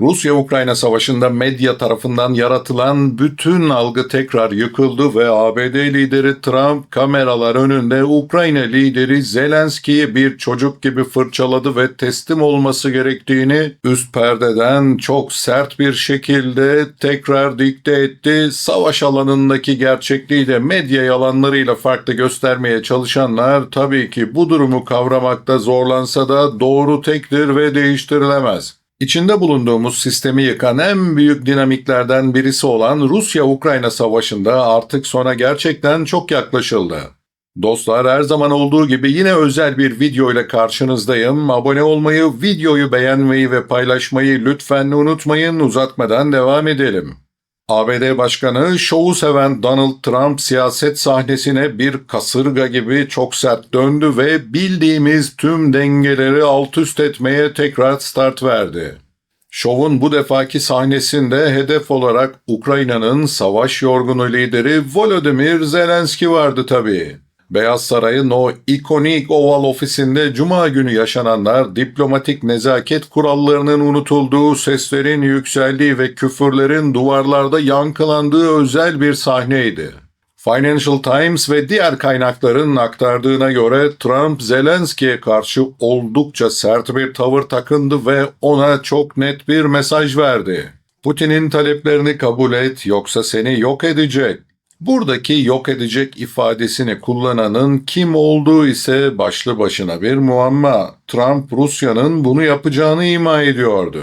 Rusya-Ukrayna savaşında medya tarafından yaratılan bütün algı tekrar yıkıldı ve ABD lideri Trump kameralar önünde Ukrayna lideri Zelenski'yi bir çocuk gibi fırçaladı ve teslim olması gerektiğini üst perdeden çok sert bir şekilde tekrar dikte etti. Savaş alanındaki gerçekliği de medya yalanlarıyla farklı göstermeye çalışanlar tabii ki bu durumu kavramakta zorlansa da doğru tektir ve değiştirilemez. İçinde bulunduğumuz sistemi yıkan en büyük dinamiklerden birisi olan Rusya-Ukrayna savaşında artık sona gerçekten çok yaklaşıldı. Dostlar her zaman olduğu gibi yine özel bir video ile karşınızdayım. Abone olmayı, videoyu beğenmeyi ve paylaşmayı lütfen unutmayın. Uzatmadan devam edelim. ABD Başkanı şovu seven Donald Trump siyaset sahnesine bir kasırga gibi çok sert döndü ve bildiğimiz tüm dengeleri alt üst etmeye tekrar start verdi. Şovun bu defaki sahnesinde hedef olarak Ukrayna'nın savaş yorgunu lideri Volodymyr Zelenski vardı tabii. Beyaz Saray'ın o ikonik oval ofisinde cuma günü yaşananlar diplomatik nezaket kurallarının unutulduğu, seslerin yükseldiği ve küfürlerin duvarlarda yankılandığı özel bir sahneydi. Financial Times ve diğer kaynakların aktardığına göre Trump Zelenski'ye karşı oldukça sert bir tavır takındı ve ona çok net bir mesaj verdi. Putin'in taleplerini kabul et yoksa seni yok edecek. Buradaki yok edecek ifadesini kullananın kim olduğu ise başlı başına bir muamma. Trump Rusya'nın bunu yapacağını ima ediyordu.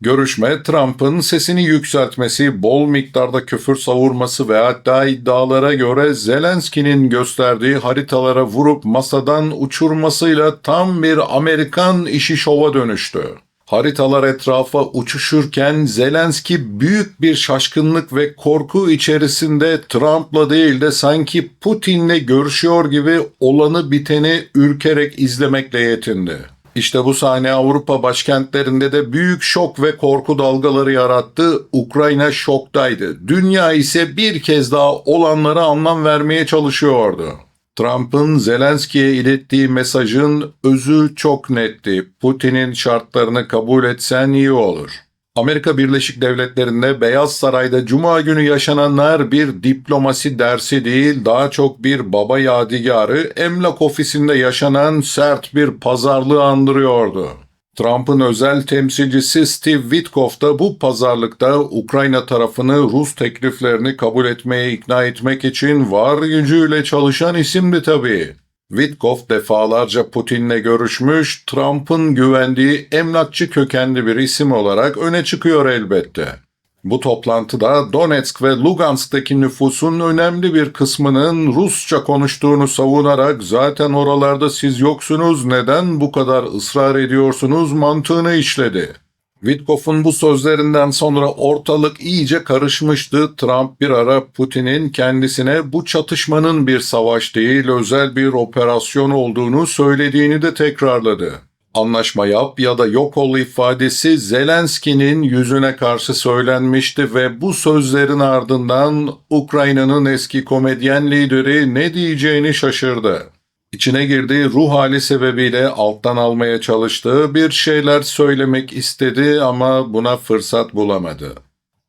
Görüşme Trump'ın sesini yükseltmesi, bol miktarda küfür savurması ve hatta iddialara göre Zelenski'nin gösterdiği haritalara vurup masadan uçurmasıyla tam bir Amerikan işi şova dönüştü. Haritalar etrafa uçuşurken Zelenski büyük bir şaşkınlık ve korku içerisinde Trump'la değil de sanki Putin'le görüşüyor gibi olanı biteni ürkerek izlemekle yetindi. İşte bu sahne Avrupa başkentlerinde de büyük şok ve korku dalgaları yarattı. Ukrayna şoktaydı. Dünya ise bir kez daha olanlara anlam vermeye çalışıyordu. Trump'ın Zelenski'ye ilettiği mesajın özü çok netti. Putin'in şartlarını kabul etsen iyi olur. Amerika Birleşik Devletleri'nde Beyaz Saray'da Cuma günü yaşananlar bir diplomasi dersi değil, daha çok bir baba yadigarı, emlak ofisinde yaşanan sert bir pazarlığı andırıyordu. Trump'ın özel temsilcisi Steve Witkoff da bu pazarlıkta Ukrayna tarafını Rus tekliflerini kabul etmeye ikna etmek için var gücüyle çalışan isimdi tabii. Witkoff defalarca Putin'le görüşmüş, Trump'ın güvendiği emlakçı kökenli bir isim olarak öne çıkıyor elbette. Bu toplantıda Donetsk ve Lugansk'taki nüfusun önemli bir kısmının Rusça konuştuğunu savunarak zaten oralarda siz yoksunuz neden bu kadar ısrar ediyorsunuz mantığını işledi. Witkoff'un bu sözlerinden sonra ortalık iyice karışmıştı. Trump bir ara Putin'in kendisine bu çatışmanın bir savaş değil özel bir operasyon olduğunu söylediğini de tekrarladı. Anlaşma yap ya da yok ol ifadesi Zelenski'nin yüzüne karşı söylenmişti ve bu sözlerin ardından Ukrayna'nın eski komedyen lideri ne diyeceğini şaşırdı. İçine girdiği ruh hali sebebiyle alttan almaya çalıştığı bir şeyler söylemek istedi ama buna fırsat bulamadı.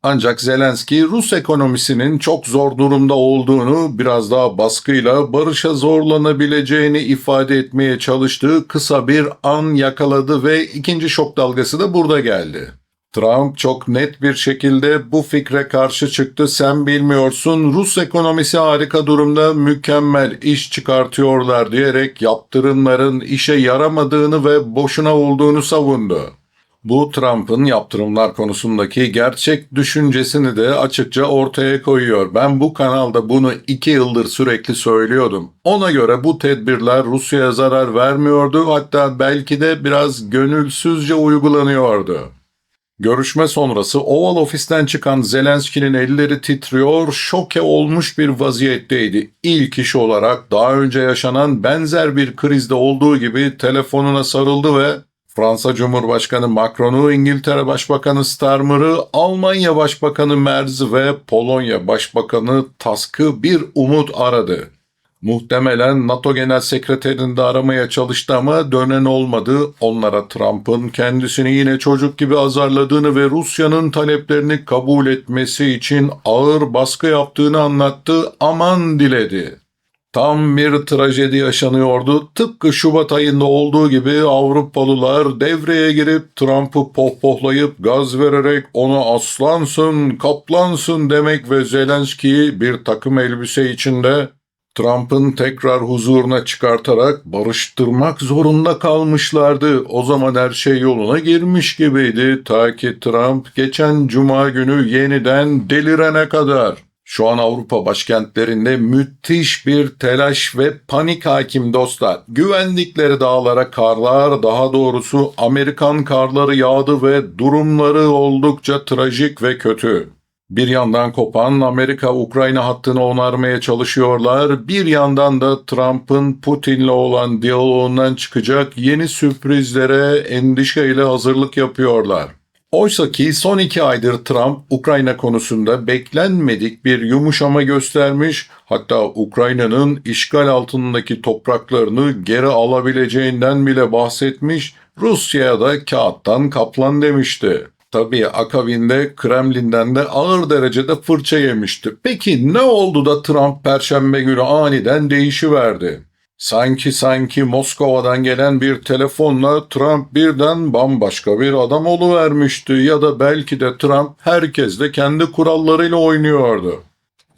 Ancak Zelenski Rus ekonomisinin çok zor durumda olduğunu biraz daha baskıyla barışa zorlanabileceğini ifade etmeye çalıştığı kısa bir an yakaladı ve ikinci şok dalgası da burada geldi. Trump çok net bir şekilde bu fikre karşı çıktı. Sen bilmiyorsun Rus ekonomisi harika durumda mükemmel iş çıkartıyorlar diyerek yaptırımların işe yaramadığını ve boşuna olduğunu savundu. Bu Trump'ın yaptırımlar konusundaki gerçek düşüncesini de açıkça ortaya koyuyor. Ben bu kanalda bunu iki yıldır sürekli söylüyordum. Ona göre bu tedbirler Rusya'ya zarar vermiyordu hatta belki de biraz gönülsüzce uygulanıyordu. Görüşme sonrası Oval Ofis'ten çıkan Zelenski'nin elleri titriyor, şoke olmuş bir vaziyetteydi. İlk iş olarak daha önce yaşanan benzer bir krizde olduğu gibi telefonuna sarıldı ve Fransa Cumhurbaşkanı Macron'u, İngiltere Başbakanı Starmer'ı, Almanya Başbakanı Merz ve Polonya Başbakanı Tusk'ı bir umut aradı. Muhtemelen NATO Genel Sekreterini de aramaya çalıştı ama dönen olmadı. Onlara Trump'ın kendisini yine çocuk gibi azarladığını ve Rusya'nın taleplerini kabul etmesi için ağır baskı yaptığını anlattı, aman diledi. Tam bir trajedi yaşanıyordu. Tıpkı Şubat ayında olduğu gibi Avrupalılar devreye girip Trump'ı pohpohlayıp gaz vererek onu aslansın, kaplansın demek ve Zelenski'yi bir takım elbise içinde Trump'ın tekrar huzuruna çıkartarak barıştırmak zorunda kalmışlardı. O zaman her şey yoluna girmiş gibiydi ta ki Trump geçen cuma günü yeniden delirene kadar. Şu an Avrupa başkentlerinde müthiş bir telaş ve panik hakim dostlar. Güvendikleri dağlara karlar, daha doğrusu Amerikan karları yağdı ve durumları oldukça trajik ve kötü. Bir yandan kopan Amerika-Ukrayna hattını onarmaya çalışıyorlar. Bir yandan da Trump'ın Putin'le olan diyaloğundan çıkacak yeni sürprizlere endişeyle hazırlık yapıyorlar. Oysa ki son iki aydır Trump Ukrayna konusunda beklenmedik bir yumuşama göstermiş, hatta Ukrayna'nın işgal altındaki topraklarını geri alabileceğinden bile bahsetmiş, Rusya'ya da kağıttan kaplan demişti. Tabii akabinde Kremlin'den de ağır derecede fırça yemişti. Peki ne oldu da Trump perşembe günü aniden değişiverdi? Sanki sanki Moskova'dan gelen bir telefonla Trump birden bambaşka bir adam oluvermişti ya da belki de Trump herkesle kendi kurallarıyla oynuyordu.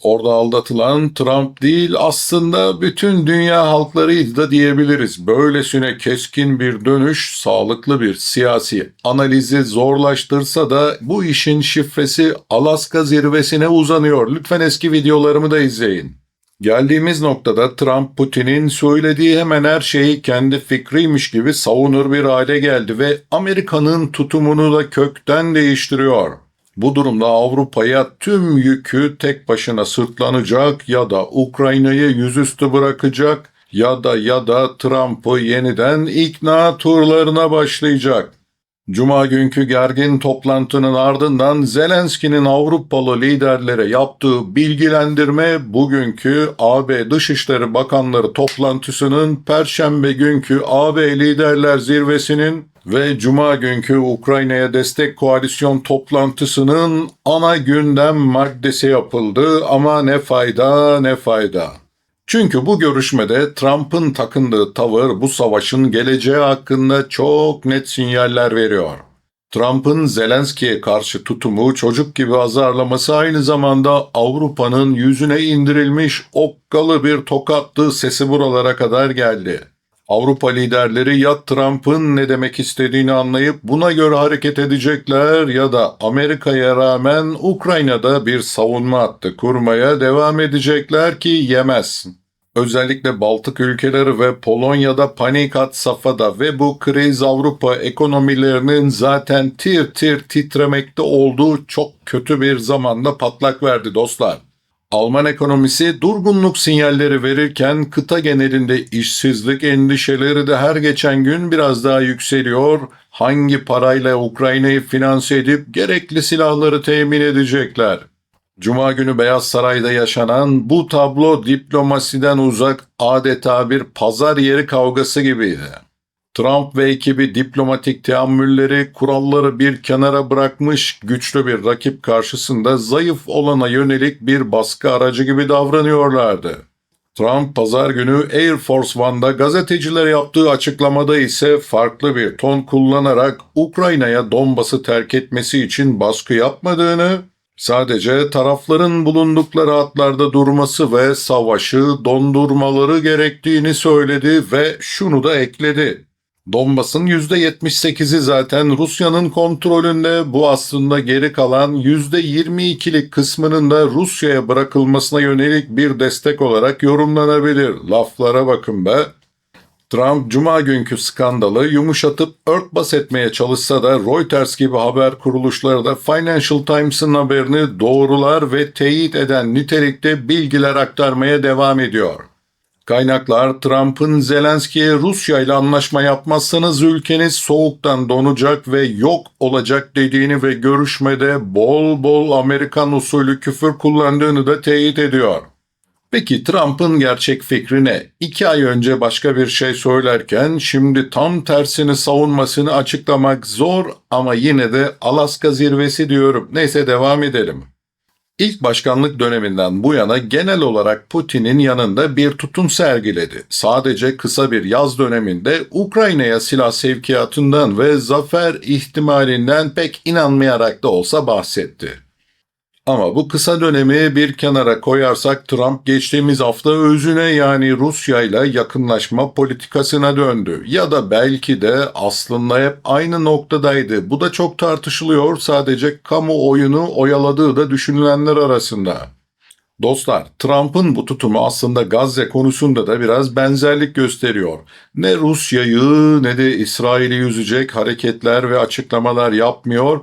Orada aldatılan Trump değil aslında bütün dünya halklarıydı da diyebiliriz. Böylesine keskin bir dönüş sağlıklı bir siyasi analizi zorlaştırsa da bu işin şifresi Alaska zirvesine uzanıyor. Lütfen eski videolarımı da izleyin. Geldiğimiz noktada Trump Putin'in söylediği hemen her şeyi kendi fikriymiş gibi savunur bir hale geldi ve Amerika'nın tutumunu da kökten değiştiriyor. Bu durumda Avrupa'ya tüm yükü tek başına sırtlanacak ya da Ukrayna'yı yüzüstü bırakacak ya da ya da Trump'ı yeniden ikna turlarına başlayacak. Cuma günkü gergin toplantının ardından Zelenski'nin Avrupalı liderlere yaptığı bilgilendirme bugünkü AB Dışişleri Bakanları toplantısının Perşembe günkü AB Liderler Zirvesi'nin ve Cuma günkü Ukrayna'ya destek koalisyon toplantısının ana gündem maddesi yapıldı ama ne fayda ne fayda. Çünkü bu görüşmede Trump'ın takındığı tavır bu savaşın geleceği hakkında çok net sinyaller veriyor. Trump'ın Zelenski'ye karşı tutumu çocuk gibi azarlaması aynı zamanda Avrupa'nın yüzüne indirilmiş okkalı bir tokattı sesi buralara kadar geldi. Avrupa liderleri ya Trump'ın ne demek istediğini anlayıp buna göre hareket edecekler ya da Amerika'ya rağmen Ukrayna'da bir savunma hattı kurmaya devam edecekler ki yemez. Özellikle Baltık ülkeleri ve Polonya'da panik hat safhada ve bu kriz Avrupa ekonomilerinin zaten tir tir titremekte olduğu çok kötü bir zamanda patlak verdi dostlar. Alman ekonomisi durgunluk sinyalleri verirken kıta genelinde işsizlik endişeleri de her geçen gün biraz daha yükseliyor. Hangi parayla Ukrayna'yı finanse edip gerekli silahları temin edecekler? Cuma günü Beyaz Saray'da yaşanan bu tablo diplomasiden uzak adeta bir pazar yeri kavgası gibiydi. Trump ve ekibi diplomatik teamülleri, kuralları bir kenara bırakmış güçlü bir rakip karşısında zayıf olana yönelik bir baskı aracı gibi davranıyorlardı. Trump pazar günü Air Force One'da gazetecilere yaptığı açıklamada ise farklı bir ton kullanarak Ukrayna'ya Donbas'ı terk etmesi için baskı yapmadığını, sadece tarafların bulundukları hatlarda durması ve savaşı dondurmaları gerektiğini söyledi ve şunu da ekledi. Donbas'ın %78'i zaten Rusya'nın kontrolünde bu aslında geri kalan %22'lik kısmının da Rusya'ya bırakılmasına yönelik bir destek olarak yorumlanabilir. Laflara bakın be. Trump cuma günkü skandalı yumuşatıp örtbas etmeye çalışsa da Reuters gibi haber kuruluşları da Financial Times'ın haberini doğrular ve teyit eden nitelikte bilgiler aktarmaya devam ediyor. Kaynaklar Trump'ın Zelenski'ye Rusya ile anlaşma yapmazsanız ülkeniz soğuktan donacak ve yok olacak dediğini ve görüşmede bol bol Amerikan usulü küfür kullandığını da teyit ediyor. Peki Trump'ın gerçek fikri ne? İki ay önce başka bir şey söylerken şimdi tam tersini savunmasını açıklamak zor ama yine de Alaska zirvesi diyorum. Neyse devam edelim. İlk başkanlık döneminden bu yana genel olarak Putin'in yanında bir tutum sergiledi. Sadece kısa bir yaz döneminde Ukrayna'ya silah sevkiyatından ve zafer ihtimalinden pek inanmayarak da olsa bahsetti. Ama bu kısa dönemi bir kenara koyarsak Trump geçtiğimiz hafta özüne yani Rusya ile yakınlaşma politikasına döndü. Ya da belki de aslında hep aynı noktadaydı. Bu da çok tartışılıyor sadece kamuoyunu oyaladığı da düşünülenler arasında. Dostlar, Trump'ın bu tutumu aslında Gazze konusunda da biraz benzerlik gösteriyor. Ne Rusya'yı ne de İsrail'i yüzecek hareketler ve açıklamalar yapmıyor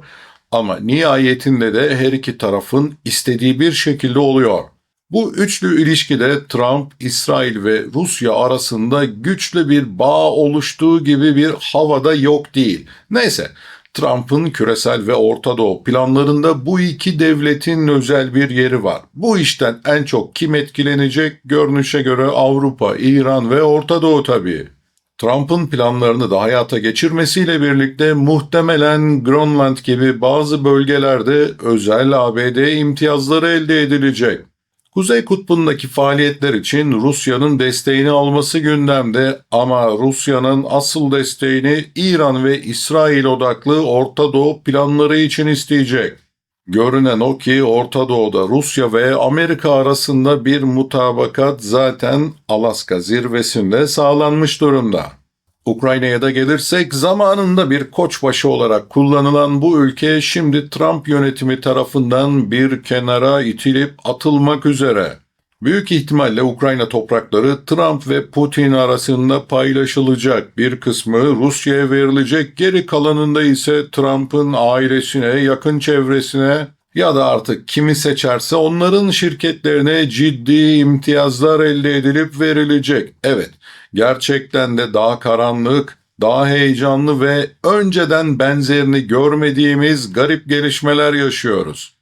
ama nihayetinde de her iki tarafın istediği bir şekilde oluyor. Bu üçlü ilişkide Trump, İsrail ve Rusya arasında güçlü bir bağ oluştuğu gibi bir havada yok değil. Neyse, Trump'ın küresel ve Orta Doğu planlarında bu iki devletin özel bir yeri var. Bu işten en çok kim etkilenecek? Görünüşe göre Avrupa, İran ve Orta Doğu tabii. Trump'ın planlarını da hayata geçirmesiyle birlikte muhtemelen Grönland gibi bazı bölgelerde özel ABD imtiyazları elde edilecek. Kuzey Kutbu'ndaki faaliyetler için Rusya'nın desteğini alması gündemde ama Rusya'nın asıl desteğini İran ve İsrail odaklı Orta Doğu planları için isteyecek. Görünen o ki Orta Doğu'da Rusya ve Amerika arasında bir mutabakat zaten Alaska zirvesinde sağlanmış durumda. Ukrayna'ya da gelirsek zamanında bir koçbaşı olarak kullanılan bu ülke şimdi Trump yönetimi tarafından bir kenara itilip atılmak üzere. Büyük ihtimalle Ukrayna toprakları Trump ve Putin arasında paylaşılacak. Bir kısmı Rusya'ya verilecek, geri kalanında ise Trump'ın ailesine, yakın çevresine ya da artık kimi seçerse onların şirketlerine ciddi imtiyazlar elde edilip verilecek. Evet, gerçekten de daha karanlık, daha heyecanlı ve önceden benzerini görmediğimiz garip gelişmeler yaşıyoruz.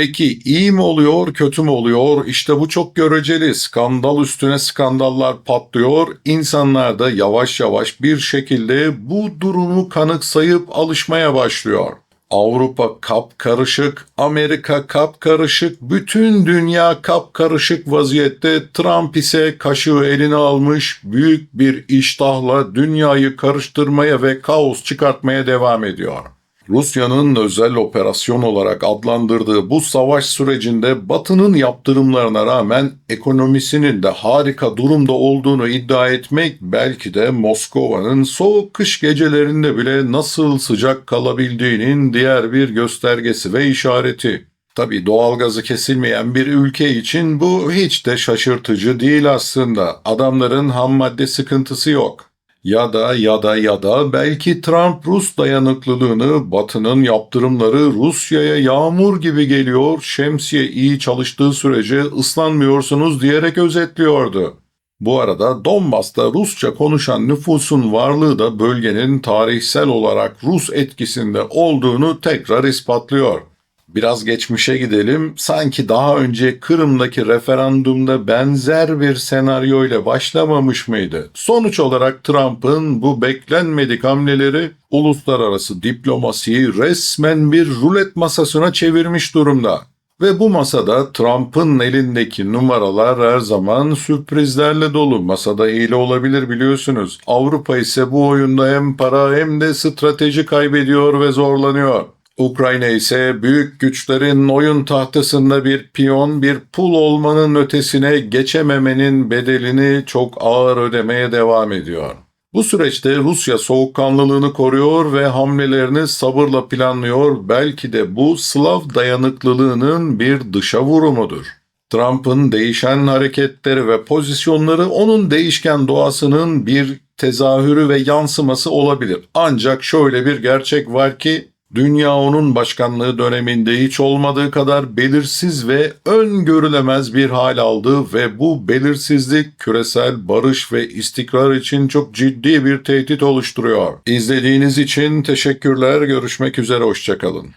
Peki iyi mi oluyor, kötü mü oluyor? İşte bu çok göreceli. Skandal üstüne skandallar patlıyor. İnsanlar da yavaş yavaş bir şekilde bu durumu kanıksayıp alışmaya başlıyor. Avrupa kap karışık, Amerika kap karışık, bütün dünya kap karışık vaziyette Trump ise kaşığı eline almış büyük bir iştahla dünyayı karıştırmaya ve kaos çıkartmaya devam ediyor. Rusya'nın özel operasyon olarak adlandırdığı bu savaş sürecinde Batı'nın yaptırımlarına rağmen ekonomisinin de harika durumda olduğunu iddia etmek belki de Moskova'nın soğuk kış gecelerinde bile nasıl sıcak kalabildiğinin diğer bir göstergesi ve işareti. Tabi doğalgazı kesilmeyen bir ülke için bu hiç de şaşırtıcı değil aslında. Adamların ham madde sıkıntısı yok. Ya da ya da ya da belki Trump Rus dayanıklılığını Batı'nın yaptırımları Rusya'ya yağmur gibi geliyor, şemsiye iyi çalıştığı sürece ıslanmıyorsunuz diyerek özetliyordu. Bu arada Donbas'ta Rusça konuşan nüfusun varlığı da bölgenin tarihsel olarak Rus etkisinde olduğunu tekrar ispatlıyor. Biraz geçmişe gidelim. Sanki daha önce Kırım'daki referandumda benzer bir senaryo ile başlamamış mıydı? Sonuç olarak Trump'ın bu beklenmedik hamleleri uluslararası diplomasiyi resmen bir rulet masasına çevirmiş durumda. Ve bu masada Trump'ın elindeki numaralar her zaman sürprizlerle dolu. Masada hile olabilir biliyorsunuz. Avrupa ise bu oyunda hem para hem de strateji kaybediyor ve zorlanıyor. Ukrayna ise büyük güçlerin oyun tahtasında bir piyon, bir pul olmanın ötesine geçememenin bedelini çok ağır ödemeye devam ediyor. Bu süreçte Rusya soğukkanlılığını koruyor ve hamlelerini sabırla planlıyor. Belki de bu Slav dayanıklılığının bir dışa vurumudur. Trump'ın değişen hareketleri ve pozisyonları onun değişken doğasının bir tezahürü ve yansıması olabilir. Ancak şöyle bir gerçek var ki Dünya onun başkanlığı döneminde hiç olmadığı kadar belirsiz ve öngörülemez bir hal aldı ve bu belirsizlik küresel barış ve istikrar için çok ciddi bir tehdit oluşturuyor. İzlediğiniz için teşekkürler. Görüşmek üzere, hoşçakalın.